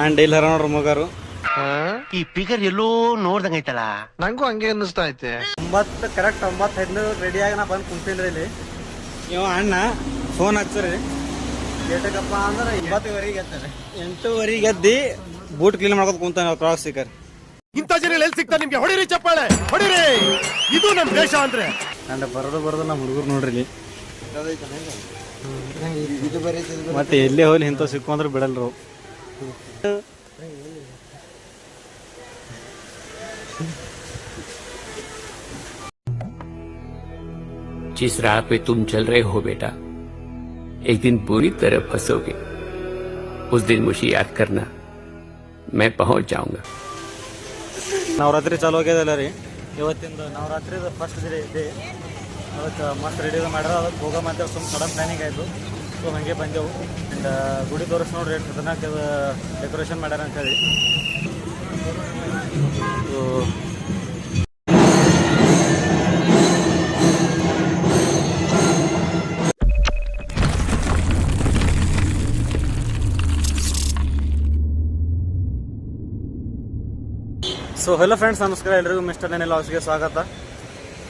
And ಇಲ್ಲಿ ಹರ ನೋಡ್ರಿ ಮಗರು. ಈ ಫಿಗರ್ ಎಲ್ಲೋ ನೋಡ್ದಂಗ ಐತಲ್ಲ? ನಂಗೂ ಹಂಗೆ ಅನ್ನಿಸ್ತಾ ಐತೆ. ಒಂಬತ್ತು ಕರೆಕ್ಟ್ ಒಂಬತ್ತು ಹದಿನೈದು ರೆಡಿಯಾಗಿ ನಾ ಬಂದು ಕುಂತೀನಿ ಇಲ್ಲಿ. ಇವ ಅಣ್ಣ ಫೋನ್ ಹಚ್ಚರಿ ಏಟಕಪ್ಪ ಅಂದ್ರೆ ಒಂಬತ್ತುವರೆಗೆ ಎತ್ತಾರೆ ಎಂಟುವರೆಗೆ ಎದ್ದಿ ಬೂಟ್ ಕ್ಲೀನ್ ಮಾಡ್ಕೊತ ಕುಂತಾನೆ ಕ್ರಾಸ್ ಸಿಕ್ಕರ್ ಇಂಥ ಜನ ಎಲ್ಲಿ ಸಿಗ್ತಾರೆ ನಿಮ್ಗೆ? ಹೊಡಿರಿ ಚಪ್ಪಾಳೆ ಹೊಡಿರಿ! ಇದು ನಮ್ ದೇಶ ಅಂದ್ರೆ. ಅಂಡ್ ಬರೋದು ಬರೋದು ನಮ್ಮ ಹುಡುಗರು ನೋಡ್ರಿ ಇಲ್ಲಿ. ಮತ್ತೆ ಎಲ್ಲೇ ಹೋಗ್ಲಿ ಇಂಥ ಸಿಕ್ಕೊಂಡ್ರೆ ಬಿಡಲ್ರು. जिस राह पे तुम चल रहे हो बेटा एक दिन पूरी तरह फंसोगे उस दिन मुझे याद करना मैं पहुंच जाऊंगा ನವರಾತ್ರಿ ಚಾಲು ಆಗ್ಯದಲ್ಲ ರೀ ಇವತ್ತಿಂದ ನವರಾತ್ರಿದ ಫಸ್ಟ್ ಡೇ ಇದೆ ಅದಕ್ಕೆ ಮಸ್ತ್ ರೆಡಿ ಮಾಡ್ಯಾರ ಅದಕ್ಕೆ ಹೋಗೋ ಮತ್ತೆ ಸುಮ್ಮನೆ ಸಡನ್ ಪ್ಲಾನಿಂಗ್ ಆಯಿತು ಸೊ ಹಾಗೆ ಬಂದೆವು ಆ್ಯಂಡ್ ಗುಡಿ ತೋರಿಸ್ ನೋಡ್ರಿ ಖತರ್ನಾಕ್ ಡೆಕೋರೇಷನ್ ಮಾಡ್ಯಾರ ಅಂತೇಳಿ ಸೊ ಹಲೋ ಫ್ರೆಂಡ್ಸ್ ನಮಸ್ಕಾರ ಎಲ್ರಿಗೂ. ಮಿಸ್ಟರ್ ನೆನೆ ಲಾಸ್ಗೆ ಸ್ವಾಗತ.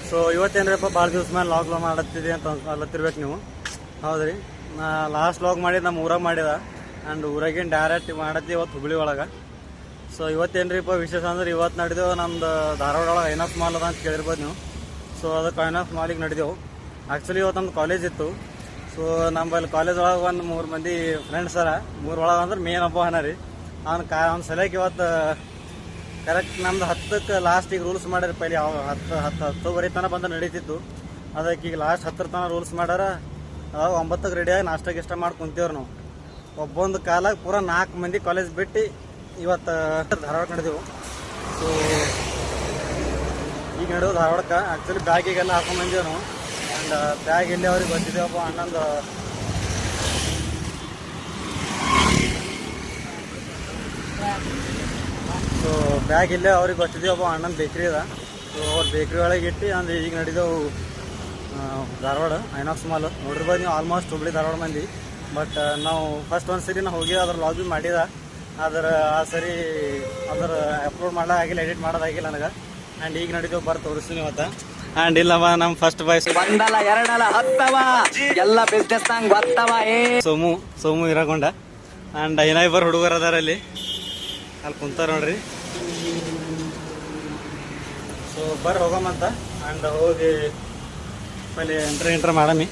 ಸೊ ಇವತ್ತೇನ್ರಪ್ಪ ಭಾಳ ದಿವಸ ಮೇಲೆ ಲಾಗ್ ಮಾಡತ್ತಿದೆ ಅಂತ ಅಲ್ಲತ್ತಿರ್ಬೇಕು ನೀವು. ಹೌದ್ರಿ? ನಾ ಲಾಸ್ಟ್ ಲಾಗ್ ಮಾಡಿದ್ದು ನಮ್ಮ ಊರಾಗ ಮಾಡಿದ. ಆ್ಯಂಡ್ ಊರಾಗಿನ ಡೈರೆಕ್ಟ್ ಮಾಡತ್ತಿ ಇವತ್ತು ಹುಬ್ಳಿ ಒಳಗೆ. ಸೊ ಇವತ್ತೇನ್ರಿಪ್ಪ ವಿಶೇಷ ಅಂದ್ರೆ ಇವತ್ತು ನಡೆದೆವು ನಮ್ದು ಧಾರವಾಡ ಒಳಗೆ ಐನಾಫ್ ಮಾಲ್ ಅದ ಅಂತ ಕೇಳಿರ್ಬೋದು ನೀವು. ಸೊ ಅದಕ್ಕೆ ಐನಾಫ್ ಮಾಲಿಗೆ ನಡೆದೆವು. ಆ್ಯಕ್ಚುಲಿ ಇವತ್ತು ನಮ್ದು ಕಾಲೇಜ್ ಇತ್ತು. ಸೊ ನಮ್ಮಲ್ಲಿ ಕಾಲೇಜ್ ಒಳಗೆ ಒಂದು ಮೂರು ಮಂದಿ ಫ್ರೆಂಡ್ಸ್ ಅರ. ಮೂರು ಒಳಗೆ ಅಂದ್ರೆ ಮೇನ್ ಹಬ್ಬ ಹಣ ರೀ. ಅವ್ನು ಕಾ ಅವ್ನ ಸಲಕ್ಕೆ ಇವತ್ತು ಕರೆಕ್ಟ್ ನಮ್ದು ಹತ್ತಕ್ಕೆ ಲಾಸ್ಟಿಗೆ ರೂಲ್ಸ್ ಮಾಡ್ಯಾರ ಪೈಲಿ ಯಾವ ಹತ್ತು ಹತ್ತು ಹತ್ತುವರೆ ತನಕ ಬಂದು ನಡೀತಿತ್ತು. ಅದಕ್ಕೆ ಈಗ ಲಾಸ್ಟ್ ಹತ್ತರ ತನಕ ರೂಲ್ಸ್ ಮಾಡ್ಯಾರ. ಅವಾಗ ಒಂಬತ್ತಕ್ಕೆ ರೆಡಿಯಾಗಿ ನಾಷ್ಟ ಗಿಷ್ಟ ಮಾಡಿ ಕುಂತೀವ್ರಿ ನಾವು. ಒಬ್ಬೊಂದು ಕಾಲಾಗ ಪೂರ ನಾಲ್ಕು ಮಂದಿ ಕಾಲೇಜ್ ಬಿಟ್ಟು ಇವತ್ತು ಧಾರವಾಡ ನಡೆದೆವು ಸೊ ಈಗ ನಡೆದು ಧಾರವಾಡಕ್ಕೆ. ಆ್ಯಕ್ಚುಲಿ ಬ್ಯಾಗಿಗೆಲ್ಲ ಹಾಕೊಂಡು ಬಂದೇವು ನಾವು. ಆ್ಯಂಡ್ ಬ್ಯಾಗ್ ಎಲ್ಲಿ ಅವ್ರಿಗೆ ಬಂದಿದ್ದೇವಪ್ಪ ಅಣ್ಣಂದು ಸೊ ಬ್ಯಾಗ್ ಇಲ್ಲೇ ಅವ್ರಿಗೆ ಗೊತ್ತಿದ್ದೀವಿ ಒಬ್ಬ ಅಣ್ಣನ ಬೇಕ್ರಿ ಅದ. ಸೊ ಅವ್ರ ಬೇಕ್ರಿ ಒಳಗೆ ಇಟ್ಟು ಅಂದ್ರೆ ಈಗ ನಡೆದವು ಧಾರವಾಡ ಐನಾಕ್ಸ್ ಮಾಲ್ ನೋಡಿರ್ಬೋದು ನೀವು ಆಲ್ಮೋಸ್ಟ್ ಹುಬ್ಳಿ ಧಾರವಾಡ ಮಂದಿ. ಬಟ್ ನಾವು ಫಸ್ಟ್ ಒಂದು ಸರಿ ನಾವು ಹೋಗಿ ಅದ್ರ ಲಾಗಿ ಮಾಡಿದ. ಆದ್ರೆ ಆ ಸರಿ ಅದರ ಅಪ್ಲೋಡ್ ಮಾಡೋದಾಗಿಲ್ಲ ಎಡಿಟ್ ಮಾಡೋದಾಗಿಲ್ಲ ನನಗೆ. ಆ್ಯಂಡ್ ಈಗ ನಡೀತೀವಿ ಬರ್ ತೋರಿಸ್ತೀನಿ ಇವತ್ತು. ಆ್ಯಂಡ್ ಇಲ್ಲವ ನಮ್ಮ ಫಸ್ಟ್ ಬಾಯ್ಸ್ ಒಂದಲ್ಲ ಎರಡಲ್ಲ ಹತ್ತವ. ಎಲ್ಲ ಬಿಸ್ನೆಸ್ ನಂಗ್ ಗೊತ್ತವ ಏ. ಸೋಮು ಸೋಮು ಇರಗೊಂಡ ಆ್ಯಂಡ್ ಐನ ಇಬ್ಬರು ಹುಡುಗರು ಅದಾರ ಅಲ್ಲಿ. ಅಲ್ಲಿ ಕುಂತಾರ ನೋಡ್ರಿ. ಸೊ ಬರ್ರಿ ಹೋಗಮ್ಮಂತ ಆ್ಯಂಡ್ ಹೋಗಿ ಅಲ್ಲಿ ಎಂಟ್ರಿ ಎಂಟ್ರ್ ಮಾಡಮಿ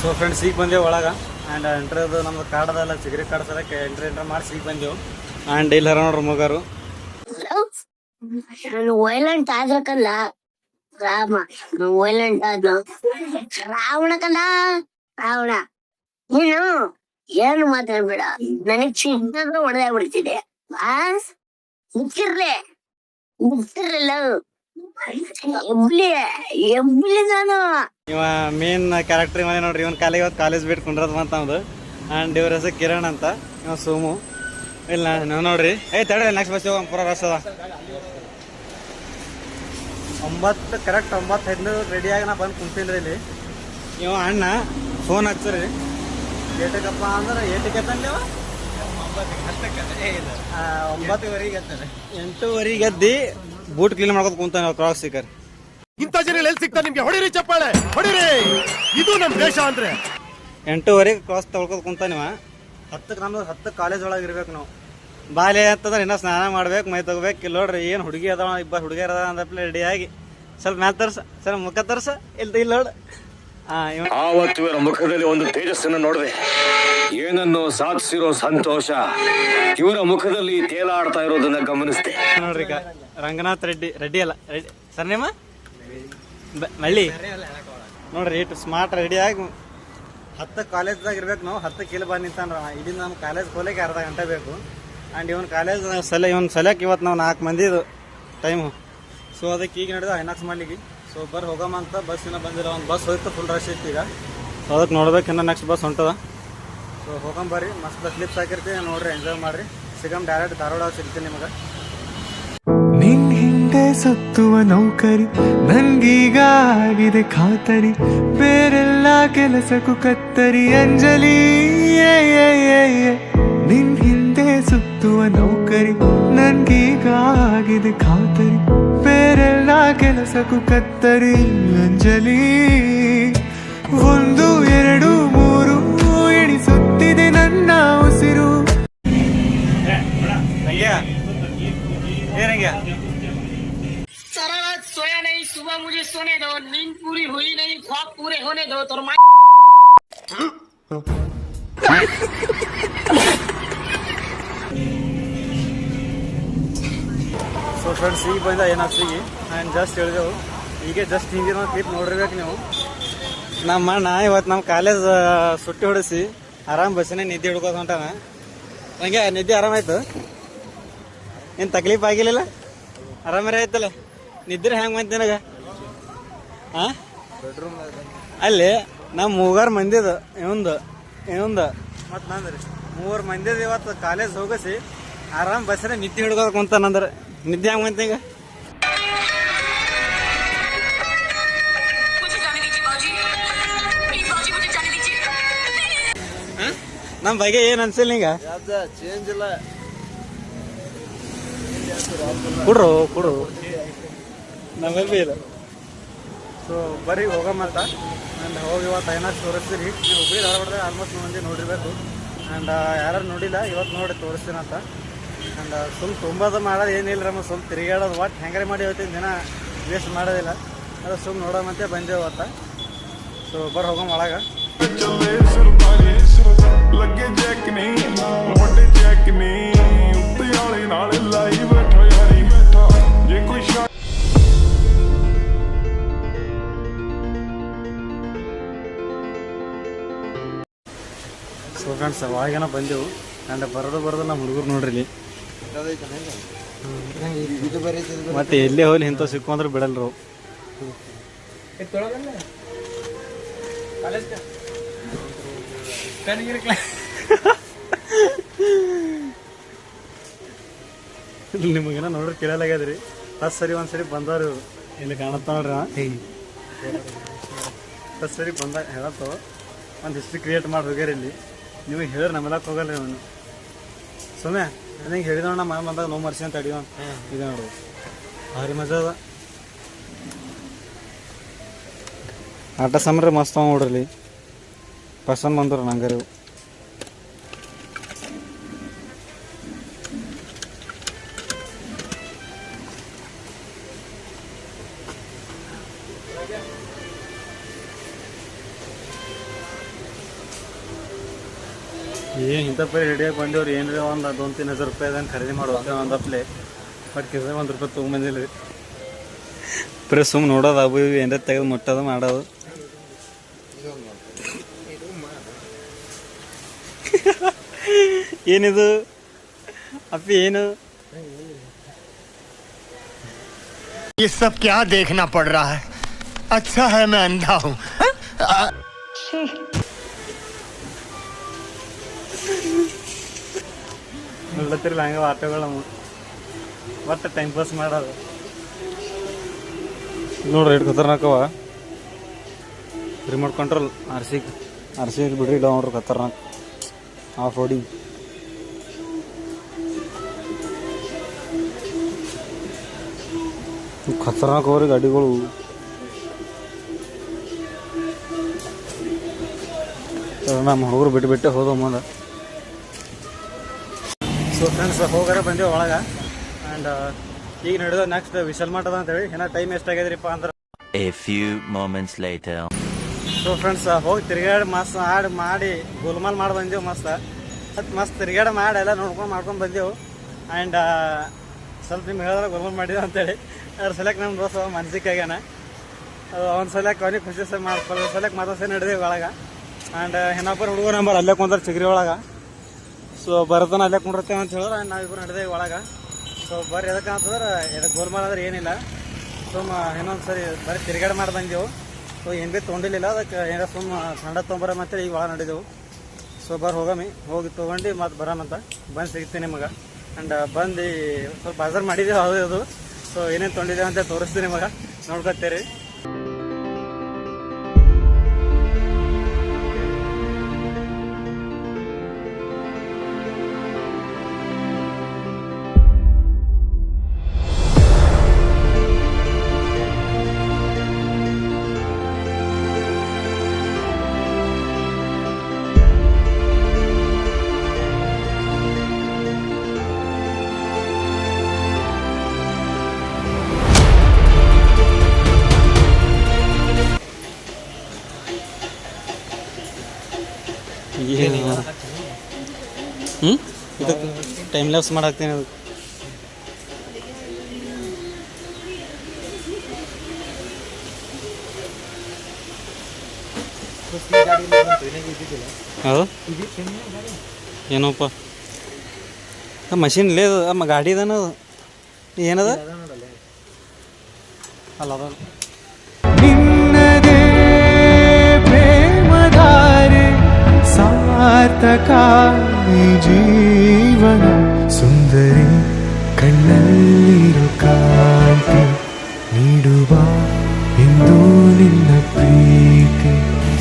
ಸೊ ಫ್ರೆಂಡ್ಸ್ ಈಗ ಬಂದೇವು ಒಳಗೆ. ಆ್ಯಂಡ್ ಎಂಟ್ರದು ನಮ್ದು ಕಾರ್ಡ್ ಅದಲ್ಲ ಚಿಗರಿ ಕಾರ್ಡ್ ಸಲಕ್ಕೆ ಎಂಟ್ರಿ ಎಂಟ್ರ್ ಮಾಡಿ ಈಗ ಬಂದೆವು. ಆ್ಯಂಡ್ ಇಲ್ಲ ನೋಡ್ರಿ ಮಗರು. ವೈಲೆಂಟ್ ಆದ್ರಕಲ್ಲ ರಾಮ. ವೈಲೆಂಟ್ ಆದ ರಾವಣ ಕಲ್ಲ ರಾವಣ. ನೀನು? ಏನು ಮಾತಾಡ್ಬೇಡ. ನನಗ್ ಚಿನ್ನದ ಹೊಡೆದೇ ಬಿಡ್ತಿದೆ ಆ ಮುಚ್ಚಿರ್ಲೆ. ಮುಚ್ಚಿರ್ಲಿಲ್ಲ ಇವ ಮೇನ್ ಕ್ಯಾರೆಕ್ಟರ್ ಮನೆ ನೋಡ್ರಿ ಇವನ್ ಕಾಲಿಗೆ ಇವತ್ತು ಕಾಲೇಜ್ ಬಿಟ್ಟು ಕುಂಡ್ರದ್ ಅಂತ ಅವ್ದು ಅಂಡ್ ಇವ್ರ ಹೆಸರು ಕಿರಣ್ ಅಂತ ಇವ ಸೋಮು. ಇಲ್ಲ ನೀವು ನೋಡ್ರಿ. ಏ ತಡ್ರಿ ನೆಕ್ಸ್ಟ್ ಬಸ್ ಹೋಗಮ್ ಪೂರ ರಸ್ತದ ಒಂಬತ್ತು ಕರೆಕ್ಟ್ ಒಂಬತ್ತು ಹದಿನೈದು ರೆಡಿಯಾಗಿ ನಾ ಬಂದು ಕುಂತೀನಿ ಇಲ್ಲಿ. ನೀವು ಅಣ್ಣ ಫೋನ್ ಹಚ್ಚ್ರಿ. ಏಟಕಪ್ಪ ಅಂದ್ರೆ ಏಟಕ್ಕೆ ತಂದೇವ ಒಂಬತ್ತುವರೆಗೆ ಎದ್ದಿ ಬೂಟ್ ಕ್ಲೀನ್ ಮಾಡ್ಕೊತ ಕುಂತಾನೆ ಕ್ರಾಸ್ ಸಿಕ್ಕರ್ ಇಂಥ ಜನ ಎಲ್ಲಿ ಸಿಗ್ತಾರೆ ನಿಮ್ಗೆ? ಹೊಡಿರಿ ಚಪ್ಪಾಳೆ ಹೊಡಿರಿ! ಇದು ನಮ್ ದೇಶ ಅಂದ್ರೆ. ಎಂಟೂವರೆಗೆ ಕ್ರಾಸ್ ತೊಳ್ಕೊತ ಕುಂತಾನಿವ ಹತ್ತಕ್ಕೆ ನಮ್ದು ಹತ್ತು ಕಾಲೇಜ್ ಒಳಗೆ ಇರ್ಬೇಕು ನಾವು. ಬಾಲೆ ಅಂತಂದ್ರೆ ಇನ್ನೂ ಸ್ನಾನ ಮಾಡ್ಬೇಕು ಮೈ ತಗೋಬೇಕು. ಇಲ್ಲಿ ನೋಡ್ರಿ ಏನು ಹುಡುಗಿ ಅದಾವ ಇಬ್ಬರು ಹುಡುಗಿಯರ್ ಅದ ಅಂದಪ್ಲೆ ರೆಡಿಯಾಗಿ ಸ್ವಲ್ಪ ಮ್ಯಾಲ್ ತರ್ಸ ಸ್ವಲ್ಪ ಮುಖ ತರ್ಸ ಇಲ್ಲ ಇಲ್ಲ ನೋಡು. ಆವತ್ತು ಇವರ ಮುಖದಲ್ಲಿ ಒಂದು ತೇಜಸ್ಸನ್ನು ನೋಡಿದೆ. ಏನನ್ನು ಸಾಧಿಸಿರೋ ಸಂತೋಷ ಇವರ ಮುಖದಲ್ಲಿ ತೇಲಾಡ್ತಾ ಇರೋದನ್ನ ಗಮನಿಸಿದೆ. ನೋಡ್ರಿ ಈಗ ರಂಗನಾಥ್ ರೆಡ್ಡಿ ರೆಡ್ಡಿ ಅಲ್ಲ ರೆಡ್ಡಿ ಸರ್ನೇಮ? ಮಳ್ಳಿ. ನೋಡ್ರಿ ಇಟ್ಟು ಸ್ಮಾರ್ಟ್ ರೆಡಿಯಾಗಿ ಹತ್ತು ಕಾಲೇಜ್ದಾಗ ಇರ್ಬೇಕು ನಾವು ಹತ್ತು ಕಿಲ್ ಬಂದು ನಿಂತಾನ ಇದನ್ನ ನಮ್ಮ ಕಾಲೇಜ್ ಹೋಗ್ಲಿಕ್ಕೆ ಅರ್ಧ ಗಂಟೆ ಬೇಕು. ಆ್ಯಂಡ್ ಇವನ್ ಕಾಲೇಜ್ ಸಲ ಇವನ್ ಸಲಕ್ಕೆ ಇವತ್ತು ನಾವು ನಾಲ್ಕು ಮಂದಿದು ಟೈಮು ಸೊ ಅದಕ್ಕೆ ಈಗ ನಡೆದ ಐನಾಕ್ಸ್ ಮಾಡ್ಲಿಕ್ಕೆ. ಸೊ ಬರ್ರಿ ಹೋಗಮ್ಮ ಅಂತ ಬಸ್ ಇನ್ನ ಬಂದಿಲ್ಲ ಒಂದು ಬಸ್ ಹೋಯ್ತು ಫುಲ್ ರಶ್ ಇತ್ತು ಈಗ. ಅದಕ್ಕೆ ನೋಡ್ಬೇಕು ಇನ್ನ ನೆಕ್ಸ್ಟ್ ಬಸ್ ಹೊಂಟದ. ಸೊ ಹೋಗಂಬರ್ರಿ ಮಸ್ತ್ ಕ್ಲಿಪ್ಸ್ ಹಾಕಿರ್ತೀವಿ ನೋಡ್ರಿ ಎಂಜಾಯ್ ಮಾಡ್ರಿ. ಸಿಗಮ್ ಡೈರೆಕ್ಟ್ ಧಾರವಾಡ ಸಿಗ್ತೀನಿ ನಿಮಗೆ. ನಿನ್ ಹಿಂದೆ ಸತ್ತುವ ನೌಕರಿ ನನ್ಗೀಗ ಆಗಿದೆ ಖಾತರಿ. ಬೇರೆಲ್ಲ ಕೆಲಸಕ್ಕೂ ಕತ್ತರಿ ಅಂಜಲಿ ಏ, ಏ, ಏ, ಏ. ನಿನ್ ಹಿಂದೆ ಸುತ್ತುವ ನೌಕರಿ ನನ್ಗೀಗಾಗಿದೆ ಖಾತರಿ ಬೇರೆಲ್ಲ ಕೆಲಸಕ್ಕೂ ಕತ್ತರಿ ಅಂಜಲಿ ಒಂದು ಎರಡು ಮೂರು ಎಣಿಸುತ್ತಿದೆ ನನ್ನ ಉಸಿರು ರಂಗ್ಯ ಏ ರಂಗ್ಯ सारा रात सोया नहीं सुबह मुझे सोने दो नींद पूरी हुई नहीं ख्वाब पूरे होने दो तो ಸೊ ಫ್ರೆಂಡ್ಸ್ ಈಗ ಬಂದ ಏನಾಗ್ತೀವಿ ನಾನು ಜಸ್ಟ್ ಹೇಳಿದೆವು ಈಗ ಜಸ್ಟ್ ಹಿಂದಿನ ಕ್ಲಿಪ್ ನೋಡಿರ್ಬೇಕು ನೀವು. ನಮ್ಮ ಅಣ್ಣ ಇವತ್ತು ನಮ್ಮ ಕಾಲೇಜ್ ಸುಟ್ಟಿ ಹೊಡಿಸಿ ಆರಾಮ್ ಬಸ್ಸಿನ ನಿದ್ದೆ ಹಿಡ್ಕೋದು ಹೊಂಟಾನ. ಹಂಗೆ ನಿದ್ದೆ ಆರಾಮಾಯ್ತು ಏನು ತಕ್ಲೀಫ್ ಆಗಿಲ್ಲ ಆರಾಮರೇ ಆಯ್ತಲ್ಲ? ನಿದ್ರೆ ಹೆಂಗೆ ಬಂತು ನನಗೆ? ಹಾಂ ಅಲ್ಲಿ ನಮ್ಮ ಮೂಗಾರು ಮಂದಿದು ಇವಂದು ಇವಂದು. ಮತ್ತು ನಂದ್ರಿ? ಮೂವರು ಮಂದಿದ ಇವತ್ತು ಕಾಲೇಜ್ ಹೋಗಿಸಿ ಆರಾಮ್ ಬಸ್ಸಿನ ನಿದ್ದೆ ಹಿಡ್ಕೋತ ಕುಂತಾನಂದ್ರೆ. ನಿದ್ದೆ ಹಂಗೆ ಬಂತ ಈಗ ನಮ್ಮ ಬಗ್ಗೆ ಏನು ಅನ್ಸಿಲ್ಲ ಈಗ ಚೇಂಜ್ ಇಲ್ಲ ಕೊಡ್ರು ಕೊಡ್ರು ನಮ್ಮಲ್ಲಿ ಇಲ್ಲ ಸೊ ಬರೀ ಹೋಗಮ್ಮಂತ ಆ್ಯಂಡ್ ಹೋಗಿ ಇವತ್ತು ಐನಾಕ್ಸ್ ತೋರಿಸ್ತೀರಿ. ನೀವು ಹುಬ್ಳಿ ಧಾರವಾಡದಾಗ ಆಲ್ಮೋಸ್ಟ್ ಮಂದಿ ನೋಡಿರ್ಬೇಕು. ಆ್ಯಂಡ್ ಯಾರು ನೋಡಿಲ್ಲ, ಇವತ್ತು ನೋಡಿ ತೋರಿಸ್ತೀನಂತ ಅಂಡ್ ಸ್ವಲ್ಪ ತುಂಬೋದು ಮಾಡೋದು ಏನಿಲ್ಲ ರಮ್ಮ, ಸುಮ್ ತಿರುಗಾಡೋದು ಒಟ್ಟು ಹೆಂಗಾರೆ ಮಾಡಿ ಹೋಗ್ತೀನಿ, ದಿನ ವೇಸ್ಟ್ ಮಾಡೋದಿಲ್ಲ. ಅದು ಸುಮ್ ನೋಡೋಮಂತೆ ಬಂದೇವು ಅಂತ ಸೊ ಬರ್ ಹೋಗೋಣ ಒಳಗೆ. ಸೊ ಫ್ರೆಂಡ್ಸ್ ಒಳಗೇನ ಬಂದೆವು. ಆ್ಯಂಡ್ ಬರೋದು ಬರೋದು ನಮ್ಮ ಹುಡುಗರು ನೋಡ್ರಿ ಮತ್ತೆ ಎಲ್ಲೇ ಹೋಗ್ಲಿ ಇಂಥ ಸಿಕ್ಕು ಅಂದ್ರೆ ಬಿಡಲ್ರು. ನಿಮಗೇನ ನೋಡ್ರಿ ಕೇಳಲಾಗ್ಯದ್ರಿ. ಫಸ್ಟ್ ಸರಿ ಒಂದ್ಸರಿ ಬಂದವ್ರು ಇವ್ರು. ಇಲ್ಲಿ ಕಾಣತ್ತ ನೋಡ್ರಿ. ಫಸ್ಟ್ ಸರಿ ಬಂದ ಹೇಳತ್ತ? ಒಂದು ಹಿಸ್ಟ್ರಿ ಕ್ರಿಯೇಟ್ ಮಾಡಿ ಹೋಗ್ಯಾರ ಇಲ್ಲಿ. ನೀವು ಹೇಳಿದ್ರೆ ನಮ್ಮೆಲ್ಲಕ್ಕೆ ಹೋಗಲ್ರಿ ಅವನು. ಸುಮ್ಮನೆ ನನಗೆ ಹೇಳಿದವ ನಮ್ಮ ಮನೆ ಬಂದಾಗ ನೋವು ಮರ್ಸಿ ಅಂತ ಅಡಿಯೋ ಇದೆ ನೋಡು. ಭಾರಿ ಮಜಾ ಅದ. ಆಟ ಸಮರ ಮಸ್ತ್ ಅವ ನೋಡ್ರಿ ಪಸಂದ್ ಬಂದ್ರೆ ನಂಗಾರಿ ಇವು. ಏನು ಇಂಥ ಪರಿ ರೆಡಿಯಾಗಿ ಬಂದೇವ್ರಿ ಏನ್ರಿ ಒಂದು ಅದೊಂದು तीन ಹಜಾರ್ ರೂಪಾಯಿ ಅದಂಗೆ ಖರೀದಿ ಮಾಡ್ಬೇಕು ಒಂದು ಅಪ್ಲೆ ಬಟ್ ಕಿಸ ಒಂದು ರೂಪಾಯಿ ತೊಗೊಂಬಂದಿಲ್ಲ ರೀ ಬರೀ ಸುಮ್ ನೋಡೋದು ಅವು ಇವು ಏನಾರ ತೆಗೆದು ಮುಟ್ಟೋದು ಮಾಡೋದು ಏನಿದು ಅಪ್ಪಿ ಏನು ये सब क्या देखना पड़ रहा है अच्छा है मैं अंधा हूँ ನೋಡ್ಲತ್ತಿರಲ್ಲ ಹಂಗೆ ಆಟೋಗಳು ಒಟ್ಟು ಟೈಮ್ ಪಾಸ್ ಮಾಡೋದು ನೋಡ್ರಿ ಎಷ್ಟು ಖತರ್ನಾಕವ remote control R C R C ಬಿಡ್ರಿ ಇಲ್ಲ ನೋಡ್ರಿ ಖತರ್ನಾಕ್ ಆಫ್ ರೋಡಿಂಗ್ ಖತರ್ನಾಕ್ ಅವ್ರಿ ಗಾಡಿಗಳು ನಮ್ಮ ಹುಡುಗರು ಬಿಟ್ಟು ಬಿಟ್ಟೆ ಹೋದ ಮುಂದೆ ಸೊ ಫ್ರೆಂಡ್ಸ್ ಹೋಗಾರ ಬಂದೇವು ಒಳಗೆ. ಆ್ಯಂಡ್ ಈಗ ನಡೆದ ನೆಕ್ಸ್ಟ್ ವಿಶಲ್ ಮಠದ ಅಂತೇಳಿ. ಏನೋ ಟೈಮ್ ಎಷ್ಟಾಗ್ಯದ್ರಿಪ್ಪ ಅಂದ್ರೆ. A few moments light so friends ಹೋಗಿ ತಿರ್ಗಾಡಿ ಮಸ್ತ್ ಆಡಿ ಮಾಡಿ ಗುಲ್ಮಾಲ್ ಮಾಡಿ ಬಂದೆವು ಮಸ್ತ್. ಮತ್ತು ಮಸ್ತ್ ತಿರ್ಗಾಡ ಮಾಡಿ ಎಲ್ಲ ನೋಡ್ಕೊಂಡು ಮಾಡ್ಕೊಂಡು ಬಂದೆವು. ಆ್ಯಂಡ್ ಸ್ವಲ್ಪ ನಿಮ್ಗೆ ಹೇಳಿದ್ರೆ ಗುಲ್ಮಾಲ್ ಮಾಡಿದೆವು ಅಂತೇಳಿ. ಅದ್ರ ಸಲಕ್ಕೆ ನಮ್ಮ ದೋಸ್ತ ಮನ್ಸಿಗೆ ಆಗ್ಯಾನ. ಅದು ಅವ್ನ ಸಲಕ್ಕೆ ಅವನಿಗೆ ಖುಷಿ ಸಹ ಮಾಡ್ಕೊಳ್ಳೋ ಸಲಕ್ಕೆ ಮಾತಾಡ್ಸ ನಡೆದೇವು ಒಳಗೆ. ಆ್ಯಂಡ್ ಹೆಣ್ಣಪ್ಪರ ಹುಡುಗ ನಂಬರ್ ಅಲ್ಲೇ ಕುಂತಾರೆ ಚಿಗ್ರಿ ಒಳಗೆ. ಸೊ ಬರತನ ಅಲ್ಲೇ ಕುಂಡಿರ್ತೇವೆ ಅಂತ ಹೇಳಿದ್ರೆ ನಾವಿಬ್ರು ನಡೆದೇ ಒಳಗೆ. ಸೊ ಬರ್ರಿ ಎದಕ್ಕೆ ಅಂತಂದ್ರೆ ಎದಕ್ಕೆ ಗೋಲ್ಮಾಲ್ ಅಂದ್ರೆ ಏನಿಲ್ಲ. ಸುಮ್ಮ ಇನ್ನೊಂದು ಸರಿ ಬರೀ ತಿರುಗಾಡಿ ಮಾಡಿ ಬಂದೆವು ಸೊ ಏನು ಭೀ ತೊಗೊಂಡಿಲ್ಲ ಅದಕ್ಕೆ ಏನಾರ ಸುಮ್ಮ ಸಣ್ಣ ತೊಗೊಂಬರ ಮತ್ತೆ ಈಗ ಒಳಗೆ ನಡೆದೆವು ಸೊ ಬರ್ ಹೋಗಮಿ. ಹೋಗಿ ತೊಗೊಂಡು ಮತ್ತೆ ಅಂತ. ಬಂದು ಸಿಗ್ತೀನಿ ನಿಮಗೆ. ಆ್ಯಂಡ್ ಬಂದು ಸ್ವಲ್ಪ ಬಾಜಾರ್ ಮಾಡಿದ್ದೇವೆ ಅದು ಅದು ಸೊ ಏನೇನು ತೊಗೊಂಡಿದ್ದೇವೆ ಅಂತ ತೋರಿಸ್ತೀನಿ ನಿಮಗೆ. ನೋಡ್ಕೊತೀರಿ. ಇದಕ್ಕೆ ಟೈಮ್ ಲ್ಯಾಪ್ಸ್ ಮಾಡಾಕ್ತೀನಿ ಅದು ಹೌದು? ಏನೋಪ್ಪ? ಮಷಿನ್ ಲೇದು ಅಮ್ಮ ಗಾಡಿ ಇದಾನ ಅದು. ಏನದ? ಅಲ್ಲ, ಅದ ಸಾರ್ಥಕ ಜೀವನ ಸುಂದರಿ ಕಣ್ಣಲ್ಲಿರು ಕಾಂತಿ ನೀಡುವ ಇಂದು ನಿನ್ನ ಪ್ರೀತಿ.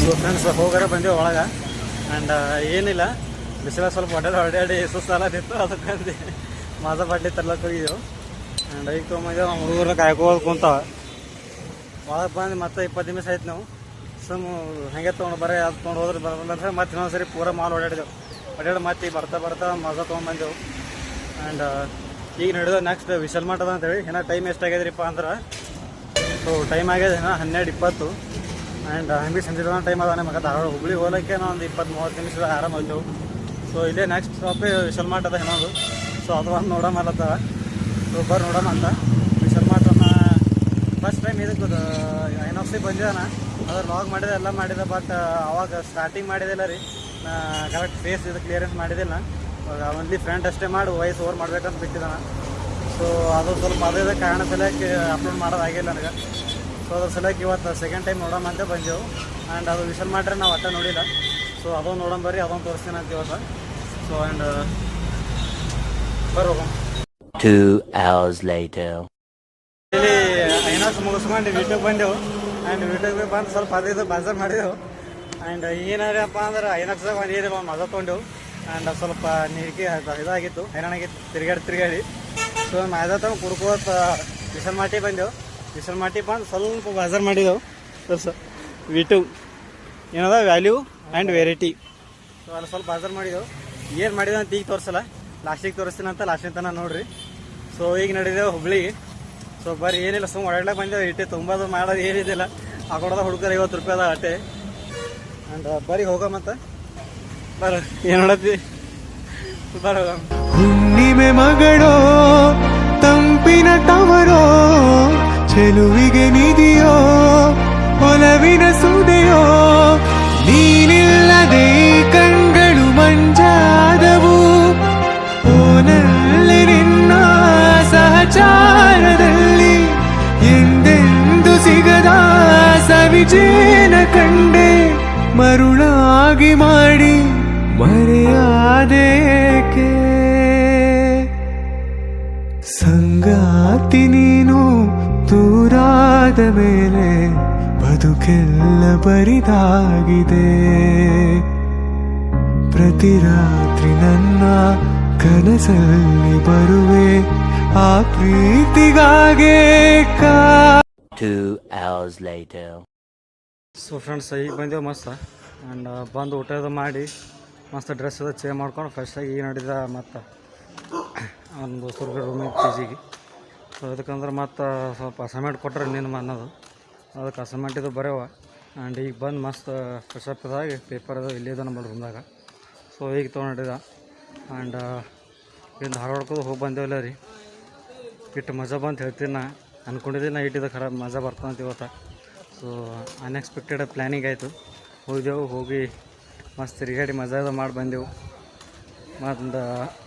ಸೊ ಫ್ರೆಂಡ್ಸ್ ಹೋಗಾರ ಬಂದೇವು ಒಳಗೆ. ಆ್ಯಂಡ್ ಏನಿಲ್ಲ. ಬಿಸಿಲ ಸ್ವಲ್ಪ ಹೊಡೆದು ಹೊಡೆಯಾಡಿ ಸುಸ್ತಾಲತ್ತಿತ್ತು ಅದಕ್ಕಂದು ಮಾಸ ಬಾಟ್ಲಿ ತರ್ಲಕ್ಕೆ ಹೋಗಿದ್ದೆವು ಆ್ಯಂಡ್ ಈಗ ತೊಗೊಂಬಂದೇವು ನಮ್ಮ ಹುಡುಗರು ಕಾಯ್ಕೋದು ಕುಂತಾವ. ಒಳಗೆ ಬಂದು ಮತ್ತೆ ಇಪ್ಪತ್ತು ನಿಮಿಷ ಆಯ್ತು ನಾವು. ಸುಮ್ ಹಾಗೆ ತೊಗೊಂಡು ಬರೀ, ಅದು ತೊಗೊಂಡು ಹೋದ್ರೆ ಬರಲ್ಲ ಮತ್ತೆ ಇನ್ನೊಂದು ಸರಿ ಪೂರ ಮಾಲ್ ಓಡಾಡಿದೆವು. ಓಡಾಡಿ ಮತ್ತೆ ಬರ್ತಾ ಬರ್ತಾ ಮಜಾ ತೊಗೊಂಡ್ಬಂದೆವು ಆ್ಯಂಡ್ ಈಗ ನಡೆದ ನೆಕ್ಸ್ಟ್ ವಿಶಲ್ ಮಠದ ಅಂತೇಳಿ. ಏನೋ ಟೈಮ್ ಎಷ್ಟಾಗ್ಯದ್ರಿಪ್ಪ ಅಂದ್ರೆ ಸೊ ಟೈಮ್ ಆಗ್ಯದ ಏನೋ ಹನ್ನೆರಡು ಇಪ್ಪತ್ತು. ಆ್ಯಂಡ್ ಹಂಗೆ ಸಂಜೆ ಟೈಮ್ ಅದ ನಮಗೆ ಧಾರವಾಡ ಹುಬ್ಳಿ ನಾವು ಒಂದು ಇಪ್ಪತ್ತು ಮೂವತ್ತು ನಿಮಿಷ ಆರಾಮ ಹೋಗ್ತೇವೆ ಸೊ ಇಲ್ಲೇ ನೆಕ್ಸ್ಟ್ ಸ್ಟಾಪೇ ವಿಶಲ್ ಮಾರ್ಟ್ ಅದ ಏನೋದು ಸೊ ಅದು ಒಂದು ನೋಡಮಲ್ಲತ್ತವ ಸೊ ಬರ್ರಿ ನೋಡಮ ಅಂತ. ವಿಶಲ್ ಮಾರ್ಟನ್ನ ಫಸ್ಟ್ ಟೈಮ್ ಇದಕ್ಕೆ ಐನಾಕ್ಸಿಗೆ ಬಂದಿದ್ದಾನ ಅದ್ರ ಲಾಗ್ ಮಾಡಿದೆ ಎಲ್ಲ ಮಾಡಿದೆ ಬಟ್ ಅವಾಗ ಸ್ಟಾರ್ಟಿಂಗ್ ಮಾಡಿದಿಲ್ಲ ರೀ. ಕರೆಕ್ಟ್ ಫೇಸ್ ಇದು ಕ್ಲಿಯರೆನ್ಸ್ ಮಾಡಿದಿಲ್ಲ. ಓನ್ಲಿ ಫ್ರಂಟ್ ಅಷ್ಟೇ ಮಾಡಿ ವಾಯ್ಸ್ ಓವರ್ ಮಾಡ್ಬೇಕಂತ ಬಿಟ್ಟಿದ್ದಾನ ಸೊ ಅದು ಸ್ವಲ್ಪ ಅದೇ ಕಾರಣ ಸಲಕ್ಕೆ ಅಪ್ಲೋಡ್ ಮಾಡೋದಾಗಿಲ್ಲ ನನಗೆ. ಸೊ ಅದ್ರ ಸಲಕ್ಕೆ ಇವತ್ತು ಸೆಕೆಂಡ್ ಟೈಮ್ ನೋಡೋಣ ಅಂತ ಬಂದೆವು. ಆ್ಯಂಡ್ ಅದು ವಿಷಲ್ ಮಾಡ್ರೆ ನಾವು ಅಟ್ಟ ನೋಡಿಲ್ಲ. ಸೊ ಅದೊಂದು ನೋಡೋಣ ಬರ್ರಿ ಅದೊಂದು ತೋರಿಸ್ತೀನಿ ಅಂತ ಇವತ್ತು. ಸೊ ಆ್ಯಂಡ್ ಹೋಗೋಣ Two hours later. ಇಲ್ಲಿ ಐನಾಕ್ಸ್ ಮುಗಿಸ್ಕೊಂಡು ಯೂಟ್ಯೂಬ್ ಬಂದೆವು. ಆ್ಯಂಡ್ ವೀಟಿಗೆ ಬಂದು ಸ್ವಲ್ಪ ಅದೇ ಬಾಜರ್ ಮಾಡಿದೆವು. ಆ್ಯಂಡ್ ಏನಾರಪ್ಪ ಅಂದ್ರೆ ಐನಕ್ಸ ಒಂದು ಏನಿಲ್ಲ ಒಂದು ಮಜಾ ತೊಗೊಂಡೆವು. ಆ್ಯಂಡ್ ಸ್ವಲ್ಪ ನೀರಿಗೆ ಇದಾಗಿತ್ತು, ಹೈರಾಣಾಗಿತ್ತು ತಿರುಗಾಡಿ ತಿರುಗಾಡಿ ಸೊ ಮಜಾ ತಗೊಂಡು ಕುಡ್ಕೋತ ಬಿಸಲ್ ಮಾಟಿ ಬಂದೆವು. ಬಿಸಲ್ ಮಾಟಿ ಬಂದು ಸ್ವಲ್ಪ ಬಜಾರ್ ಮಾಡಿದೆವು. ಸರ್ ಸರ್ ವಿಟು ಏನದ? ವ್ಯಾಲ್ಯೂ ಆ್ಯಂಡ್ ವೆರೈಟಿ ಸೊ ಅಲ್ಲಿ ಸ್ವಲ್ಪ ಬಜಾರ್ ಮಾಡಿದೆವು. ಏನು ಮಾಡಿದೆವು ಅಂತ ಈಗ ತೋರಿಸಲ್ಲ. ಲಾಸ್ಟಿಗೆ ತೋರಿಸ್ತೀನಿ ಅಂತ ಲಾಸ್ಟಿನ ತನಕ ನೋಡ್ರಿ. ಸೊ ಈಗ ನಡೆದೇವು ಹುಬ್ಳಿಗೆ. ಸೊ ಬರೀ ಏನಿಲ್ಲ ಸುಮ್ಮ ಒಳಗಡೆ ಬಂದೇವು ಇಟ್ಟೆ ತುಂಬೋದು ಮಾಡೋದು ಏನಿದಿಲ್ಲ. ಆ ಕೊಡೋದ ಹುಡುಗರು ಐವತ್ತು ರೂಪಾಯಿ ಅದ ಅಟ್ಟೆ. ಬರೀ ಹೋಗೋ ಮತ್ತೆ. ಬರ, ಏನು ನೋಡತ್ತಿ ಬರ ಹುಣ್ಣಿಮೆ ಮಗಳೋ, ತಂಪಿನ ತವರೋ, ಚೆಲುವಿಗೆ ನಿಧಿಯೋ, ಒಲವಿನ ಸುದೆಯೋ, ನೀನಿಲ್ಲದೆ ಸವಿಜೇನ ಕಂಡೆ ಮರುಳಾಗಿ ಮಾಡಿ ಮರೆಯಾದೇಕೆ? ಸಂಗಾತಿ ನೀನು ದೂರಾದ ಮೇಲೆ ಬದುಕೆಲ್ಲ ಬರಿದಾಗಿದೆ. ಪ್ರತಿ ರಾತ್ರಿ ನನ್ನ ಕನಸಲ್ಲಿ ಬರುವೆ ಆ ಪ್ರೀತಿಗಾಗೆ ಕಾ Two hours later. So friends ಈಗ ಬಂದೇವು ಮಸ್ತ್. ಆ್ಯಂಡ್ ಬಂದು ಊಟದ ಮಾಡಿ, ಮಸ್ತ್ ಡ್ರೆಸ್ ಅದು ಚೇಂಜ್ ಮಾಡ್ಕೊಂಡು ಫ್ರೆಶ್ಶಾಗಿ ಈಗ ನಡೆದ ಮತ್ತು ಒಂದು ದೋಸ್ತರ ರೂಮಿಗೆ ಪಿ ಜಿಗೆ ಸೊ ಅದಕ್ಕಂದ್ರೆ ಮತ್ತು ಸ್ವಲ್ಪ ಅಸೈನ್ಮೆಂಟ್ ಕೊಟ್ಟರೆ ನಿನ್ನ ಅನ್ನೋದು. ಅದಕ್ಕೆ ಅಸೈನ್ಮೆಂಟ್ ಇದು ಬರೆಯವ. ಆ್ಯಂಡ್ ಈಗ ಬಂದು ಮಸ್ತ್ ಫ್ರೆಶಪ್ ಇದಾಗಿ ಪೇಪರ್ ಅದು ಇಲ್ಲಿದೆ ನಮ್ಮ ರೂಮ್ದಾಗ ಸೊ ಈಗ ತೊಗೊಂಡಿದ. ಆ್ಯಂಡ್ ಇನ್ನು ಧಾರವಾಡಕ್ಕೂ ಹೋಗಿ ಬಂದೇವಲ್ಲ ರೀ. ಇಟ್ಟು ಮಜಾ ಬಂತು ಹೇಳ್ತೀನಿ ನಾ. ಅಂದ್ಕೊಂಡಿದ್ದೀನಿ ನಾ ಇಟ್ಟಿದ್ದ ಖರಾಬ್ ಮಜಾ ಬರ್ತಂತ ಇವತ್ತು. ಸೊ ಅನ್ಎಕ್ಸ್ಪೆಕ್ಟೆಡ್ ಪ್ಲ್ಯಾನಿಂಗ್ ಆಯಿತು. ಹೋಗಿದ್ದೆವು ಹೋಗಿ ಮಸ್ತ್ ತಿರುಗಾಡಿ ಮಜಾ ಅದು ಮಾಡಿ ಬಂದೆವು. ಮತ್ತು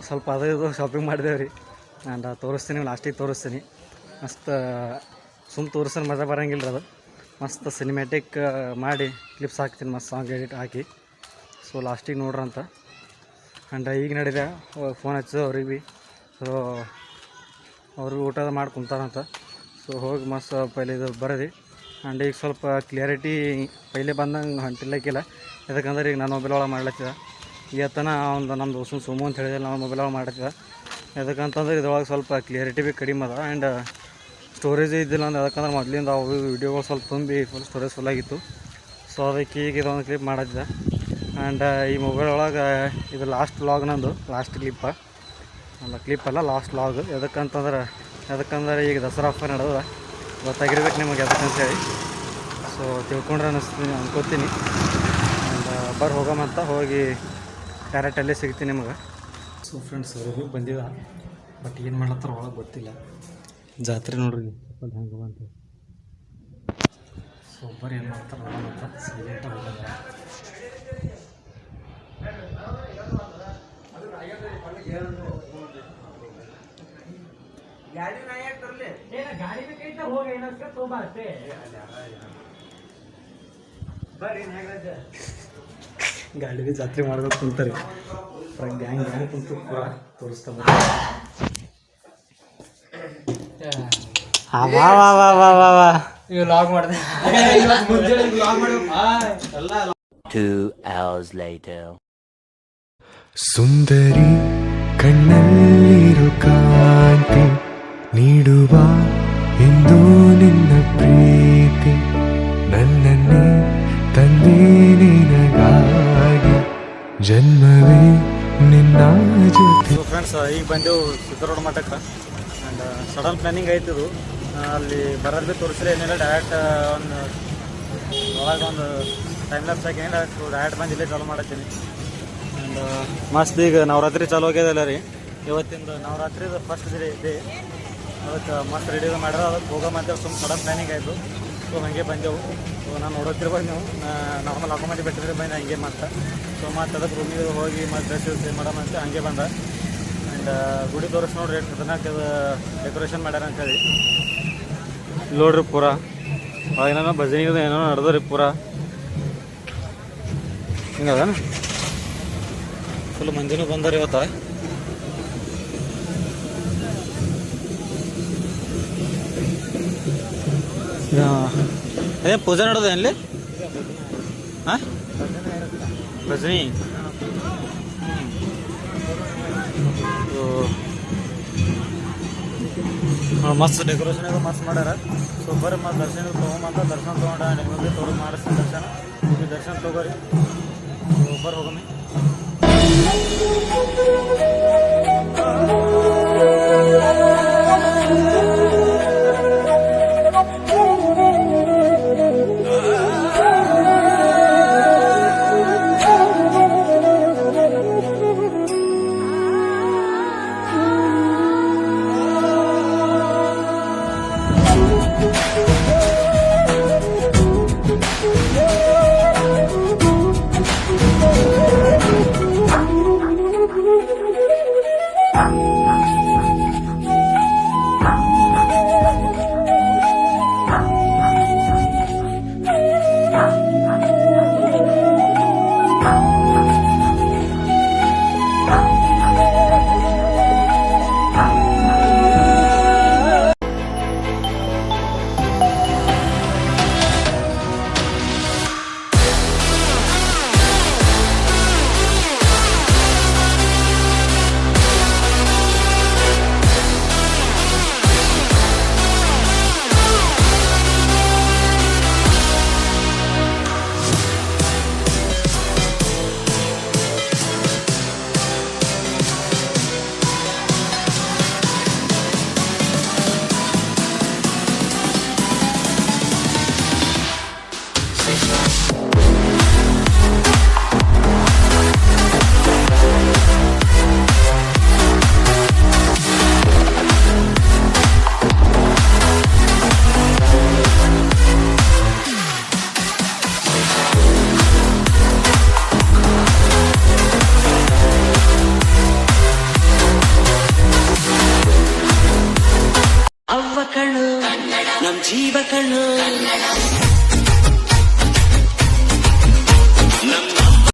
ಸ್ವಲ್ಪ ಅದು ಇದು ಶಾಪಿಂಗ್ ಮಾಡಿದೆವು ರೀ. ನಾನು ತೋರಿಸ್ತೀನಿ ಲಾಸ್ಟಿಗೆ ತೋರಿಸ್ತೀನಿ. ಮಸ್ತ್ ಸುಮ್ಮ ತೋರಿಸ್ತೀನಿ ಮಜಾ ಬರೋಂಗಿಲ್ಲ ಅದು. ಮಸ್ತ್ ಸಿನಿಮ್ಯಾಟಿಕ್ ಮಾಡಿ ಕ್ಲಿಪ್ಸ್ ಹಾಕ್ತೀನಿ, ಮಸ್ತ್ ಸಾಂಗ್ ಎಡಿಟ್ ಹಾಕಿ. ಸೊ ಲಾಸ್ಟಿಗೆ ನೋಡ್ರಂತ ಆ್ಯಂಡ್ ಈಗ ನಡೆದ ಫೋನ್ ಹಚ್ಚಿದೆ ಅವ್ರಿಗೆ ಭೀ ಸೊ ಅವ್ರಿಗೆ ಊಟದ ಮಾಡಿ ಕುಂತಾರಂತ ಸೊ ಹೋಗಿ ಮಸ್ತ್ ಪೈಲೆ ಇದು ಬರದಿ. ಆ್ಯಂಡ್ ಈಗ ಸ್ವಲ್ಪ ಕ್ಲಿಯರಿಟಿ ಪೈಲೆ ಬಂದಂಗೆ ಹೊಂಟಿಲ್ಲಕ್ಕಿಲ್ಲ ಯಾಕಂದ್ರೆ ಈಗ ನಾನು ಮೊಬೈಲ್ ಒಳಗೆ ಮಾಡ್ಲತ್ತಿದ. ಇವತ್ತನ ಒಂದು ನಮ್ಮ ದೋಸ್ತನ ಸುಮು ಅಂತ ಹೇಳಿದ್ರೆ ನಾವು ಮೊಬೈಲ್ ಒಳಗೆ ಮಾಡ್ಲತ್ತಿದ. ಯಾಕಂತಂದ್ರೆ ಇದ್ರೊಳಗೆ ಸ್ವಲ್ಪ ಕ್ಲಿಯರಿಟಿ ಭೀ ಕಡಿಮೆ ಅದ. ಆ್ಯಂಡ್ ಸ್ಟೋರೇಜ್ ಇದ್ದಿಲ್ಲ ಅಂದ್ರೆ ಯಾಕಂದ್ರೆ ಮೊದಲಿಂದ ಅವು ವಿಡಿಯೋಗಳು ಸ್ವಲ್ಪ ತುಂಬಿ ಫುಲ್ ಸ್ಟೋರೇಜ್ ಫುಲ್ ಆಗಿತ್ತು. ಸೊ ಅದಕ್ಕೆ ಈಗ ಇದೊಂದು ಕ್ಲಿಪ್ ಮಾಡತ್ತಿದ್ದೆ ಆ್ಯಂಡ್ ಈ ಮೊಬೈಲ್ ಒಳಗೆ ಇದು ಲಾಸ್ಟ್ ವ್ಲಾಗ್ ನಂದು ಲಾಸ್ಟ್ ಕ್ಲಿಪ್ಪ ಅಲ್ಲ ಕ್ಲಿಪ್ ಅಲ್ಲ ಲಾಸ್ಟ್ ಲಾಗ್ ಯಾಕಂತಂದ್ರೆ ಯಾಕಂದ್ರೆ ಈಗ ದಸರಾ ಆಫರ್ ನಡೆದ ಗೊತ್ತಾಗಿರ್ಬೇಕು ನಿಮಗೆ ಎದಕ್ಕಂತೇಳಿ ಸೊ ತಿಳ್ಕೊಂಡ್ರೆ ಅನ್ನಿಸ್ತೀನಿ ಅನ್ಕೋತೀನಿ. ಬರ್ ಬರ್ರಿ ಹೋಗಮಂತ ಹೋಗಿ ಡೈರೆಕ್ಟ್ ಅಲ್ಲೇ ಸಿಗ್ತೀನಿ ನಿಮಗೆ. ಸೊ ಫ್ರೆಂಡ್ಸ್ ರಿವ್ಯೂ ಬಂದಿದ ಬಟ್ ಏನು ಮಾಡ್ಲತ್ತಾರ ಒಳಗೆ ಗೊತ್ತಿಲ್ಲ. ಜಾತ್ರೆ ನೋಡ್ರಿ ಅದು ಹೆಂಗೆ ಅಂತ ಸೊ ಒಬ್ಬರು ಏನು ಮಾಡ್ತಾರೆ ಅಂತ ಸೈಲೆಂಟಾಗಿ ಹೋಗೋಣ ಏನ ಜಾತ್ರೆ ಮಾಡ್ಬೇಕು ಕುಂತಾರೆ ಏನಸ್ಕ ಗ್ಯಾಂಗ್ ಅಷ್ಟೇ. ಬರ್ರಿ ನಾಗರಾಜ. ವಾ ವಾ ವಾ ವಾ ವಾ ಗ್ಯಾಂಗ್ ಕುಂತು. ಸುಂದರಿ ಕಣ್ಣಲ್ಲಿರು ಕಾಂತಿ. ನೀಡುವ ಎಂದು ನಿನ್ನ ಪ್ರೀತಿ. ನನ್ನನ್ನೇ ತಂದೆ ನಿನಗಾಗಿ. ಜನ್ಮವೇ ನಿನ್ನ ಜೊತೆ ಫ್ರೆಂಡ್ಸ್ ಈಗ ಬಂದೆವು ಸಿದ್ದರೋಡ್ ಮಠಕ್ಕೆ. ಆ್ಯಂಡ್ ಸಡನ್ ಪ್ಲಾನಿಂಗ್ ಆಯ್ತಿದು ಅಲ್ಲಿ ಬರೋದು ಭೀ ತೋರಿಸಿಲ್ಲ ಏನಿಲ್ಲ ಡೈರೆಕ್ಟ್ ಒಂದು ಒಳಗೆ ಒಂದು ಟೈಮ್ ಲ್ಯಾಪ್ಸ್ ಹಾಕಿ ಡೈರೆಕ್ಟ್ ಬಂದು ಇಲ್ಲೇ ಚಾಲು ಮಾಡತ್ತೀನಿ. ಆ್ಯಂಡ್ ಮಸ್ತ್ ಈಗ ನವರಾತ್ರಿ ಚಾಲು ಆಗ್ಯದಲ್ಲ ರೀ. ಇವತ್ತಿಂದ ನವರಾತ್ರಿದು ಫಸ್ಟ್ ಡೇ ಇದೆ ಅದಕ್ಕೆ ಮಸ್ತ್ ರೆಡಿ ಮಾಡ್ರೆ ಅದಕ್ಕೆ ಹೋಗೋ ಮತ್ತೆ ಸುಮ್ಮನೆ ಸಡನ್ ಪ್ಲಾನಿಂಗ್ ಆಯಿತು. ಸೊ ಹಾಗೆ ಬಂದೆವು. ಸೊ ನಾನು ನೋಡೋತಿರ್ಬೋದು ನೀವು. ನಾರ್ಮಲ್ ಮಂದಿ ಬಿಟ್ಟಿದ್ರೆ ಬಂದು ಹಂಗೆ ಮತ್ತೆ. ಸೊ ಮತ್ತೆ ಅದಕ್ಕೆ ರೂಮಿಗೆ ಹೋಗಿ ಮತ್ತೆ ಡ್ರೆಸ್ ಯೂಸ್ ಮಾಡೋಣ ಅಂತ ಹಂಗೆ ಬಂದ. ಆ್ಯಂಡ್ ಗುಡಿ ತೋರಿಸ್ ನೋಡ್ರಿ ಎಷ್ಟು ಖತರ್ನಾಕ್ ಡೆಕೋರೇಷನ್ ಮಾಡ್ಯಾರ ಅಂತೇಳಿ. ನೋಡ್ರಿ ಪೂರ. ಏನೋ ಭಜನೆ ಏನೋ ನಡೆದ್ರಿ ಪೂರ. ಹಿಂಗದ ಫುಲ್ ಮಂದಿನೂ ಬಂದಾರ ಇವತ್ತ. ಅದೇ ಪೂಜೆ ನಡೆದ ಇಲ್ಲಿ ಹಾಂ ಭಜನಿ ಹಾಂ ಮಸ್ತ್ ಡೆಕೋರೇಷನ್ ಎಲ್ಲ ಮಸ್ತ್ ಮಾಡ್ಯಾರ ಸೊ ಬರ್ರಿ ಮತ್ತೆ ದರ್ಶನ ತೊಗೊಂಬಂತ ದರ್ಶನ ತೊಗೊಂಡ ನಿಮಗೆ ತೋರಿಸ್ ಮಾಡಿಸ್ತೀನಿ ದರ್ಶನ ನೀವು ದರ್ಶನ ತೊಗೋರಿ ಬರ್ರಿ ಹೋಗಮ್ಮಿ ಅವ್ವ ಕಣ್ಣು